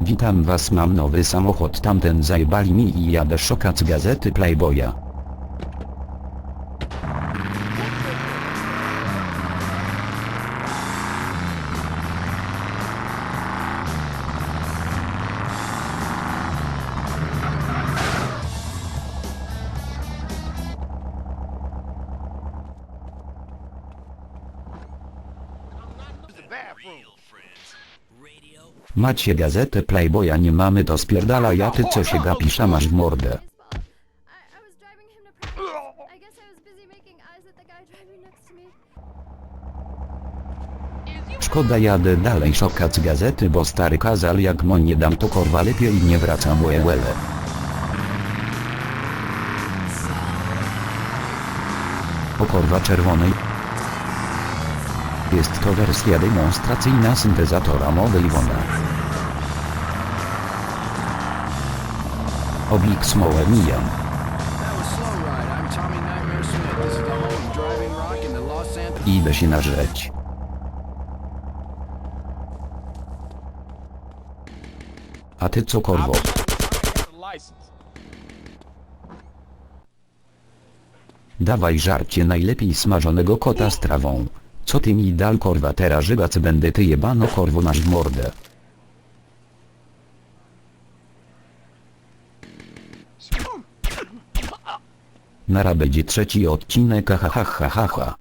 Witam was mam nowy samochód tamten zajebali mi i jadę szukać gazety Playboya. Macie gazetę Playboya nie mamy to spierdala ja ty co się gapisza masz w mordę. I, I. I I. Szkoda jadę dalej szukać gazety bo stary kazal jak mo nie dam to korwa lepiej nie wracam łele. O korwa czerwonej. Jest to wersja demonstracyjna syntezatora mowy Iwona. The Los Santos. Idę się nażreć. A ty co korwo? Dawaj żarcie najlepiej smażonego kota z trawą. Co ty mi dal korwa teraz żygac będę ty jebano korwo masz w mordę. Nara będzie trzeci odcinek ha ha ha ha ha.